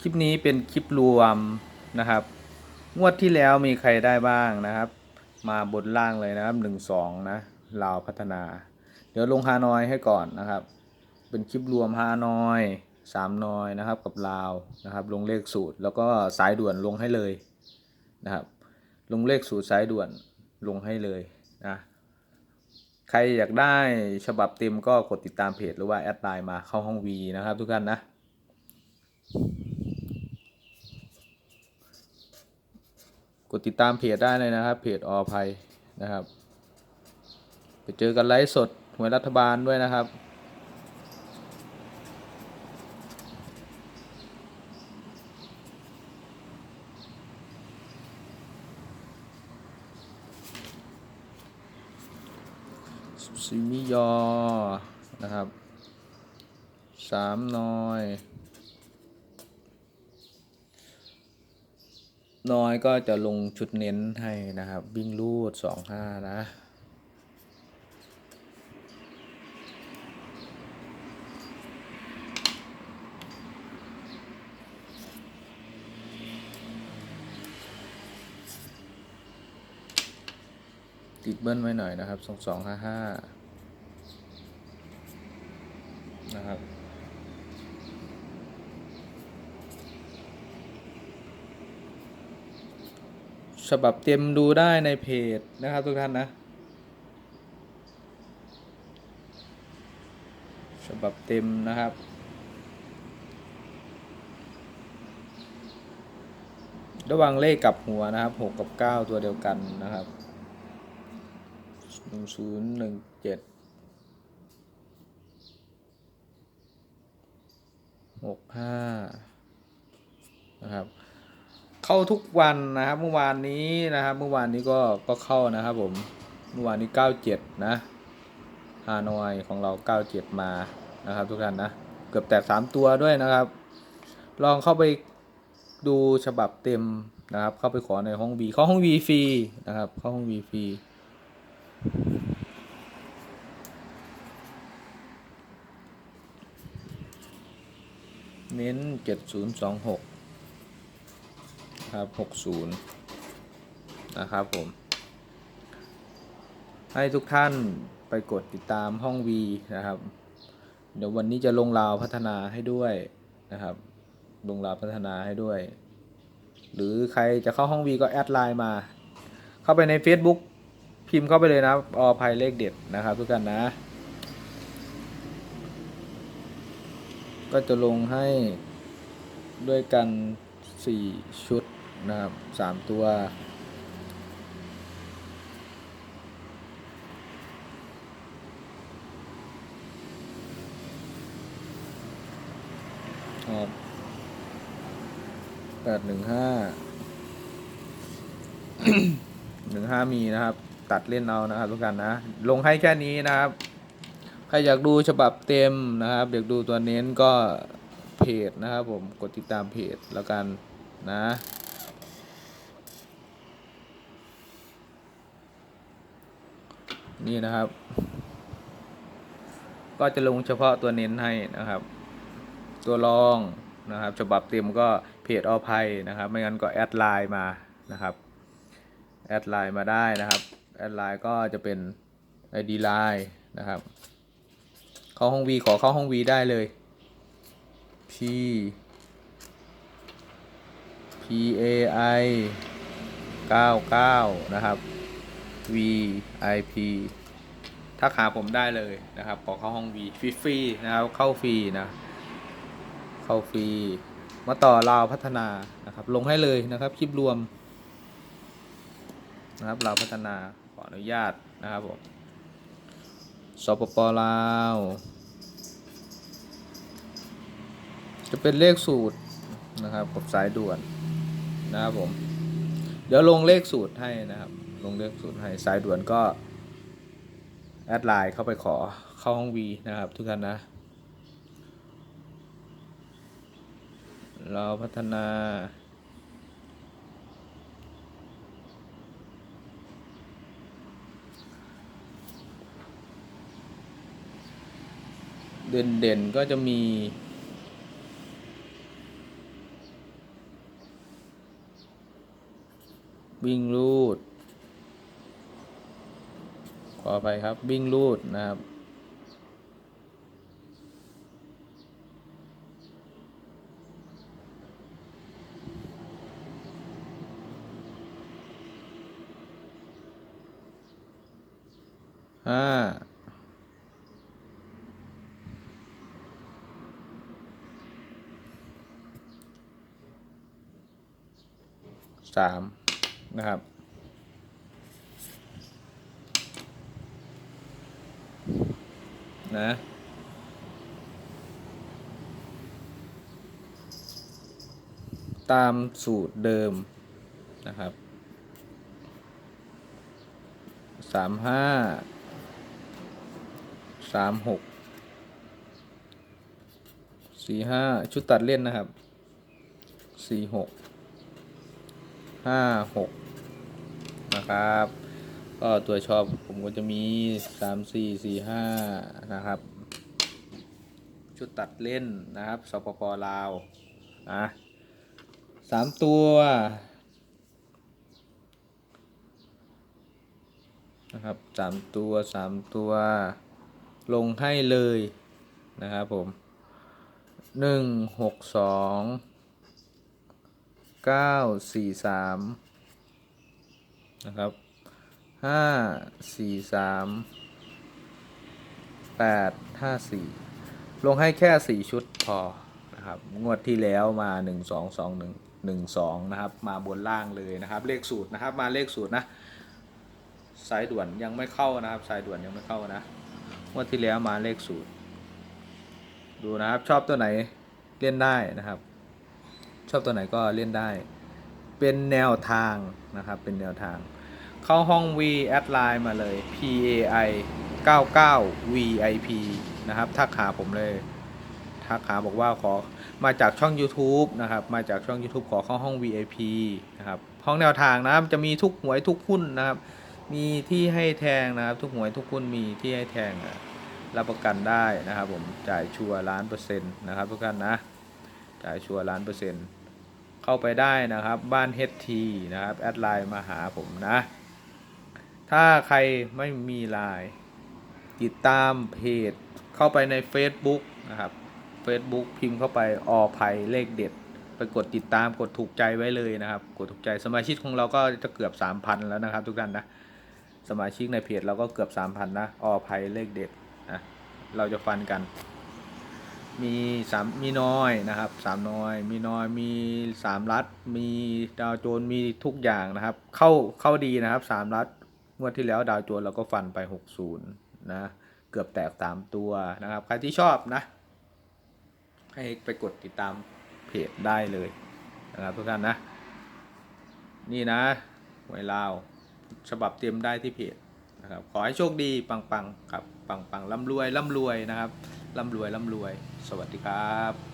คลิปนี้เป็นคลิปรวมนะครับ งวดที่แล้วมีใครได้บ้างนะครับ มาบนล่างเลยนะครับหนึ่งสองนะลาวพัฒนา เดี๋ยวลงฮานอยให้ก่อนนะครับ เป็นคลิปรวมฮานอยสามนอยนะครับกับลาวนะครับ ลงเลขสูตรแล้วก็สายด่วนลงให้เลยนะครับ ลงเลขสูตรสายด่วนลงให้เลยนะใครอยากได้ฉบับเต็มก็กดติดตามเพจหรือว่าแอดไลน์มาเข้าห้องวีนะครับทุกท่านนะ กดติดตามเพจได้เลยนะครับ เพจอภัยนะครับ ไปเจอกันไลฟ์สดหวยรัฐบาลด้วยนะครับซิมิยอ นะครับสามน้อย น้อยก็จะลงชุดเน้นให้นะครับวิ่งรูดสองห้านะ ติดเบิ้ลไว้หน่อยนะครับสองสองห้าห้านะครับ ฉบับเต็มดูได้ในเพจนะครับทุกท่านนะ ฉบับเต็มนะครับระหว่างเลขกับหัวนะครับหกกับเก้าตัวเดียวกันนะครับหนึ่งศูนย์หนึ่งเจ็ดหกห้านะครับ เข้าทุกวันนะครับ เมื่อวานนี้นะครับ เมื่อวานนี้ก็ก็เข้านะครับ ผมเมื่อวานนี้ 97 นะฮานอยของเรา 97 มานะครับ ทุกท่านนะเกือบแตก 3 ตัวด้วยนะครับ ลองเข้าไปดูฉบับเต็มนะครับ เข้าไปขอในห้องวีเข้าห้องวีฟรีนะครับ เข้าห้องวีฟรีเน้น 7026 ครับ 60 นะครับผม ให้ทุกท่านไปกดติดตามห้อง V นะครับ เดี๋ยววันนี้จะลงราวพัฒนาให้ด้วยนะครับ ลงราวพัฒนาให้ด้วย หรือใครจะเข้าห้อง V ก็แอดไลน์มา เข้าไปใน Facebook พิมพ์เข้าไปเลยนะอภัยเลขเด็ดนะครับทุกท่านนะ ก็จะลงให้ด้วยกัน 4 ชุด นะครับ3ตัว ครับแปดหนึ่งห้าหนึ่งห้ามีนะครับ ตัดเล่นเอานะครับทุกท่านนะ ลงให้แค่นี้นะครับ ใครอยากดูฉบับเต็มนะครับ อยากดูตัวเน้นก็เพจนะครับผม กดติดตามเพจแล้วกันนะ นี่นะครับ ก็จะลงเฉพาะตัวเน้นให้นะครับ ตัวรองนะครับฉบับเต็มก็เพจอภัยนะครับ ไม่งั้นก็แอดไลน์มานะครับแอดไลน์มาได้นะครับแอดไลน์ก็จะเป็น ID ไลน์นะครับ เข้าห้องวีขอเข้าห้องวีได้เลย P P A I 99 นะครับ V I P ถ้าหาผมได้เลยนะครับ ขอเข้าห้อง V ฟรีนะครับ เข้าฟรีนะ เข้าฟรี มาต่อราวพัฒนานะครับ ลงให้เลยนะครับ คลิปรวม นะครับราวพัฒนา ขออนุญาตนะครับผมสปปลาว จะเป็นเลขสูตรนะครับ กับสายด่วนนะครับผม เดี๋ยวลงเลขสูตรให้นะครับ ลงเรีอกศูนย์ให้สายด่วนก็ แอดไลน์เข้าไปขอเข้าห้องวีนะครับ ทุกท่านนะ เราพัฒนาเด่นเด่นก็จะมี วิ่งรูด ขอไปครับวิ่งรูดนะครับ ห้าสามนะครับ นะ ตามสูตรเดิมนะครับสามห้าสามหกสี่ห้าชุดตัดเล่นนะครับสี่หกห้าหกนะครับ ก็ตัวชอบผมก็จะมีสามสี่สี่ห้านะครับ ชุดตัดเล่นนะครับสปปลาวอะสามตัวนะครับสามตัวสามตัวลงให้เลยนะครับผมหนึ่งหกสองเก้าสี่สามนะครับ ห้าสี่สามแปดห้าสี่ลงให้แค่สี่ชุดพอนะครับ งวดที่แล้วมาหนึ่งสองสองหนึ่งหนึ่งสองนะครับ มาบนล่างเลยนะครับ เลขสูตรนะครับ มาเลขสูตรนะสายด่วนยังไม่เข้านะครับสายด่วนยังไม่เข้านะงวดที่แล้วมาเลขสูตร ดูนะครับชอบตัวไหนเล่นได้นะครับ ชอบตัวไหนก็เล่นได้ เป็นแนวทางนะครับเป็นแนวทาง เข้าห้อง V แอดไลน์มาเลย P A I 99 V I P นะครับทักหาผมเลยทักหาบอกว่าขอมาจากช่อง YouTube นะครับ มาจากช่อง YouTube ขอเข้าห้อง VIP นะครับ ห้องแนวทางนะครับจะมีทุกหวยทุกหุ้นนะครับ มีที่ให้แทงนะครับ ทุกหวยทุกหุ้นมีที่ให้แทงอะรับประกันได้นะครับ ผมจ่ายชัวร์ล้านเปอร์เซ็นต์นะครับทุกท่านนะจ่ายชัวร์ล้านเปอร์เซ็นต์เข้าไปได้นะครับ บ้าน HT นะครับ แอดไลน์มาหาผมนะ ถ้าใครไม่มีไลน์ติดตามเพจเข้าไปใน Facebook นะครับ Facebook พิมพ์เข้าไปอภัยเลขเด็ด ไปกดติดตามกดถูกใจไว้เลยนะครับ กดถูกใจสมาชิกของเราก็จะเกือบ 3,000 แล้วนะครับ ทุกท่านนะ สมาชิกในเพจเราก็เกือบ 3,000 นะอภัยเลขเด็ดนะเราจะฟันกัน มีสามมีน้อยนะครับสามน้อย มีน้อยมีสามรัดมีดาวโจนมีทุกอย่างนะครับ เข้าเข้าดีนะครับสามรัด งวดที่แล้วดาวโจนเราก็ฟันไป 60 นะ เกือบแตกตามตัวนะครับ ใครที่ชอบนะ ให้ไปกดติดตามเพจได้เลยนะครับทุกท่านนะ นี่นะหวยลาวฉบับเตรียมได้ที่เพจนะครับขอให้โชคดีปังๆครับปังๆร่ำรวยร่ำรวยนะครับร่ำรวยร่ำรวย สวัสดีครับ